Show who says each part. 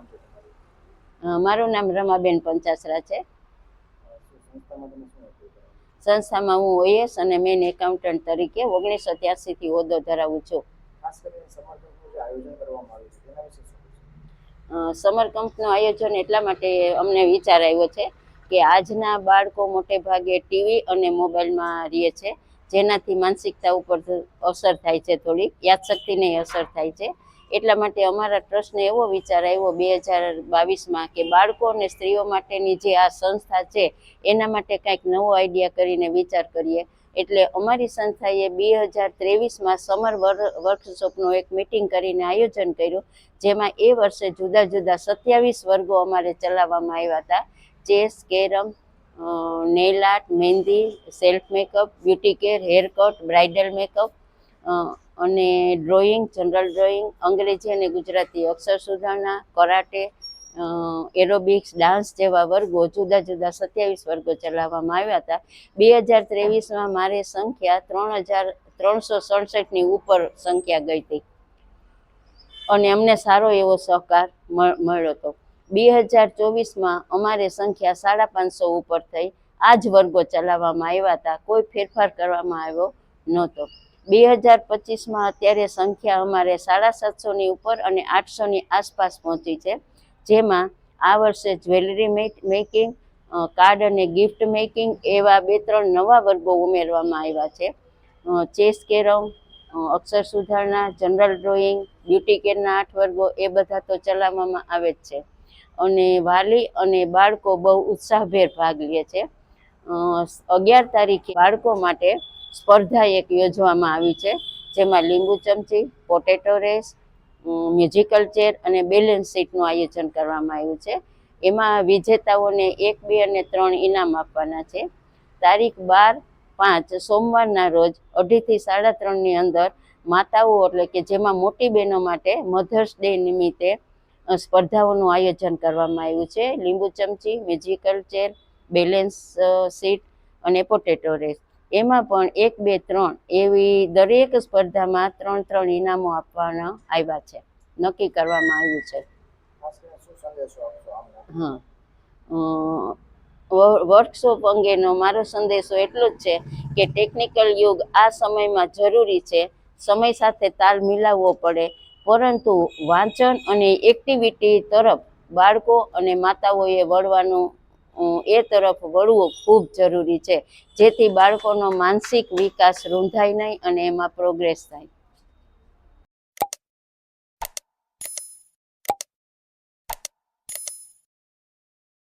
Speaker 1: નામ છે તમારું
Speaker 2: મારું નામ રમાબેન પંચાસરા છે.
Speaker 1: સંસ્થામાં
Speaker 2: હું ઓએસ અને મેન એકાઉન્ટન્ટ તરીકે ઓગણીસો ત્યાસીથી હોદ્દો ધરાવું છું. સમર કેમ્પનું આયોજન એટલા માટે અમને વિચાર આવ્યો છે કે આજના બાળકો મોટે ભાગે ટીવી અને મોબાઈલમાં રહે છે. જેનાથી માનસિકતા ઉપર અસર થાય છે થોડીક યાદશક્તિને અસર થાય છે. એટલા માટે અમારા ટ્રસ્ટને એવો વિચાર આવ્યો બે હજાર બાવીસમાં કે બાળકો અને સ્ત્રીઓ માટેની જે આ સંસ્થા છે, એના માટે કંઈક નવો આઈડિયા કરીને વિચાર કરીએ. એટલે અમારી સંસ્થાએ બે હજાર ત્રેવીસમાં સમર વર્કશોપનું એક મિટિંગ કરીને આયોજન કર્યું, જેમાં એ વર્ષે જુદા જુદા સત્યાવીસ વર્ગો અમારે ચલાવવામાં આવ્યા હતા. Chess, carrom nail art, mehndi, self makeup, beauty care, hair cut, bridal makeup અને ડ્રોઈંગ જનરલ ડ્રોઈંગ અંગ્રેજી અને ગુજરાતી અક્ષર સુધારણા, કરાટે એરોબિક્સ ડાન્સ જેવા વર્ગો જુદા જુદા સત્યાવીસ વર્ગો ચલાવવામાં આવ્યા હતા. બે હજાર ત્રેવીસમાં મારી સંખ્યા ત્રણ હજાર ત્રણસો સડસઠની ઉપર સંખ્યા ગઈ હતી. અને અમને સારો એવો સહકાર મળ- મળ્યો હતો. બે હજાર ચોવીસમાં અમારે સંખ્યા સાડા પાંચસો ઉપર થઈ. આ જ વર્ગો ચલાવવામાં આવ્યા હતા. કોઈ ફેરફાર કરવામાં આવ્યો નહોતો. બે હજાર પચીસમાં અત્યારે સંખ્યા અમારે સાડા સાતસોની ઉપર અને આઠસોની આસપાસ પહોંચી છે. જેમાં આ વર્ષે જ્વેલરી મેકિંગ કાર્ડ અને ગિફ્ટ મેકિંગ એવા બે ત્રણ નવા વર્ગો ઉમેરવામાં આવ્યા છે. ચેસ કેરમ અક્ષર સુધારણા, જનરલ ડ્રોઈંગ, બ્યુટી કેરના આઠ વર્ગો એ બધા તો ચલાવવામાં આવે જ છે. અને વાલી અને બાળકો બહુ ઉત્સાહભેર ભાગ લે છે. અગિયાર તારીખે બાળકો માટે સ્પર્ધા એક યોજવામાં આવી છે, જેમાં લીંબુ ચમચી, પોટેટો રેસ મ્યુઝિકલ ચેર અને બેલેન્સ સીટનું આયોજન કરવામાં આવ્યું છે. એમાં વિજેતાઓને એક, બે અને ત્રણ ઇનામ આપવાના છે. તારીખ બાર, પાંચ, સોમવારના રોજ અઢીથી સાડા ત્રણની અંદર માતાઓ એટલે કે જેમાં મોટી બહેનો માટે મધર્સ ડે નિમિત્તે સ્પર્ધાઓનું આયોજન કરવામાં આવ્યું છે. લીંબુ ચમચી મ્યુઝિકલ ચેર બેલેન્સ સીટ અને પોટેટો રેસ એમાં પણ એક, બે, ત્રણ એવી દરેક સ્પર્ધામાં ત્રણ ત્રણ ઇનામો આપવાના આવ્યા છે. નક્કી કરવામાં આવ્યું છે. હા. વર્કશોપ અંગેનો મારો સંદેશો એટલો જ છે કે ટેકનિકલ યુગ આ સમયમાં જરૂરી છે. સમય સાથે તાલ મિલાવવો પડે. પરંતુ વાંચન અને એક્ટિવિટી તરફ બાળકો અને માતાઓએ વળવાનું એ તરફ વળવું ખૂબ જરૂરી છે. જેથી બાળકોનો માનસિક વિકાસ રૂંધાય નહીં અને એમાં પ્રોગ્રેસ થાય.